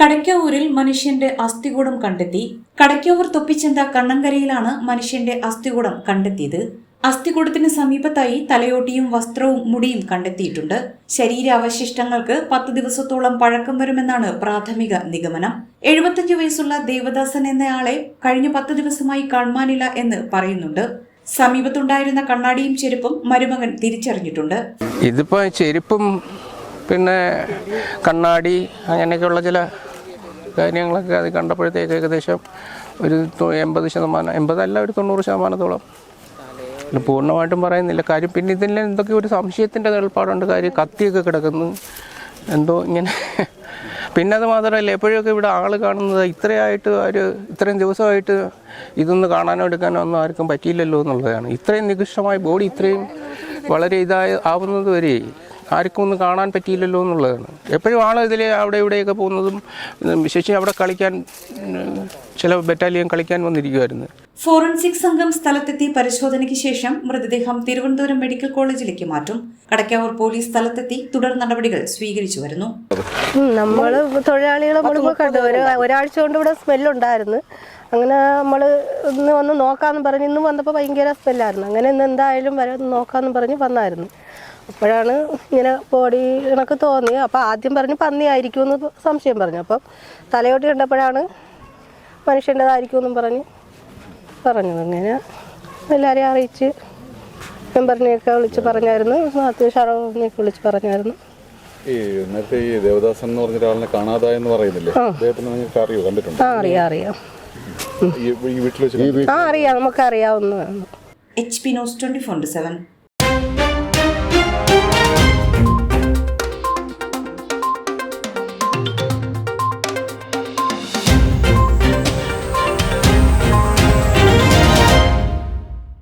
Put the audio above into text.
കടയ്ക്കാവൂരിൽ മനുഷ്യന്റെ അസ്ഥികൂടം കണ്ടെത്തി. കടയ്ക്കാവൂർ തൊപ്പിച്ചന്ത കണ്ണങ്കരയിലാണ് മനുഷ്യന്റെ അസ്ഥികൂടം കണ്ടെത്തിയത്. അസ്ഥികൂടത്തിന് സമീപത്തായി തലയോട്ടിയും വസ്ത്രവും മുടിയും കണ്ടെത്തിയിട്ടുണ്ട്. ശരീരാവശിഷ്ടങ്ങൾക്ക് പത്ത് ദിവസത്തോളം പഴക്കം വരുമെന്നാണ് പ്രാഥമിക നിഗമനം. എഴുപത്തഞ്ച് വയസ്സുള്ള ദേവദാസൻ എന്നയാളെ കഴിഞ്ഞ പത്ത് ദിവസമായി കാണുവാനില്ല എന്ന് പറയുന്നുണ്ട്. സമീപത്തുണ്ടായിരുന്ന കണ്ണാടിയും ചെരുപ്പും മരുമകൻ തിരിച്ചറിഞ്ഞിട്ടുണ്ട്. ഇതിപ്പോ ചെരുപ്പും പിന്നെ കണ്ണാടി അങ്ങനെയൊക്കെയുള്ള ചില കാര്യങ്ങളൊക്കെ അത് കണ്ടപ്പോഴത്തേക്ക് ഏകദേശം ഒരു എൺപത് ശതമാനം എൺപതല്ല ഒരു തൊണ്ണൂറ് ശതമാനത്തോളം. പൂർണമായിട്ടും പറയുന്നില്ല. കാര്യം പിന്നെ ഇതിൽ എന്തൊക്കെ ഒരു സംശയത്തിന്റെ നിലപാടുണ്ട്. കാര്യം കത്തിയൊക്കെ കിടക്കുന്നു. എന്തോ ഇങ്ങനെ. പിന്നെ അത് മാത്രമല്ല എപ്പോഴൊക്കെ ഇവിടെ ആൾ കാണുന്നത് ഇത്രയായിട്ട് ഒരു ഇത്രയും ദിവസമായിട്ട് ഇതൊന്ന് കാണാനോ എടുക്കാനോ ഒന്നും ആർക്കും പറ്റിയില്ലല്ലോ എന്നുള്ളതാണ്. ഇത്രയും നികൃഷ്ടമായ ബോഡി ഇത്രയും വളരെ ഇതായ ആവുന്നത് വരെ ആർക്കും ഒന്നും കാണാൻ പറ്റിയില്ലല്ലോ എന്നുള്ളതാണ്. എപ്പോഴും ആണ് ഇതിൽ അവിടെ ഇവിടെയൊക്കെ പോകുന്നതും ശശി അവിടെ കളിക്കാൻ ചില ബറ്റാലിയൻ കളിക്കാൻ വന്നിരിക്കുമായിരുന്നു ഫോറൻസിക് സംഘം സ്ഥലത്തെത്തി പരിശോധനയ്ക്ക് ശേഷം മൃതദേഹം തിരുവനന്തപുരം മെഡിക്കൽ കോളേജിലേക്ക് മാറ്റും. കടക്കാവൂർ പോലീസ് സ്ഥലത്തെത്തി തുടർ നടപടികൾ സ്വീകരിച്ചു വരുന്നു. നമ്മൾ തൊഴിലാളികളെ ഒരാഴ്ച കൊണ്ട് ഇവിടെ സ്മെല്ലുണ്ടായിരുന്നു അങ്ങനെ നമ്മൾ ഇന്ന് വന്ന് നോക്കാമെന്ന് പറഞ്ഞ് ഇന്ന് വന്നപ്പോൾ ഭയങ്കര സ്മെല്ലായിരുന്നു. അങ്ങനെ ഇന്ന് എന്തായാലും വരെ നോക്കാമെന്ന് പറഞ്ഞ് വന്നായിരുന്നു. അപ്പോഴാണ് ഇങ്ങനെ ബോഡി കണക്ക് തോന്നി. അപ്പോൾ ആദ്യം പറഞ്ഞ് പന്നിയായിരിക്കും എന്ന് സംശയം പറഞ്ഞു. അപ്പം തലയോട്ടി കണ്ടപ്പോഴാണ് മനുഷ്യന്റെതായിരിക്കും എന്നും പറഞ്ഞ് പറഞ്ഞു. അങ്ങനെ എല്ലാവരെയും അറിയിച്ച് മെമ്പറിനെയൊക്കെ വിളിച്ച് പറഞ്ഞായിരുന്നു. അത് ഷറോനെയൊക്കെ വിളിച്ച് പറഞ്ഞായിരുന്നു. ഈ നേരത്തെ ഈ ദേവദാസൻ എന്ന് പറഞ്ഞ ഒരാളിനെ കാണാതായെന്ന് പറയുന്നില്ലേ? അദ്ദേഹത്തിന് നിങ്ങൾക്ക് അറിയോ കണ്ടിട്ടുണ്ടോ അറിയാം അറിയാം. ഈ ഈ വീട്ടിൽ വെച്ച് ആ അറിയാം. നമുക്ക് അറിയാവുന്നതാണ് H P news twenty four seven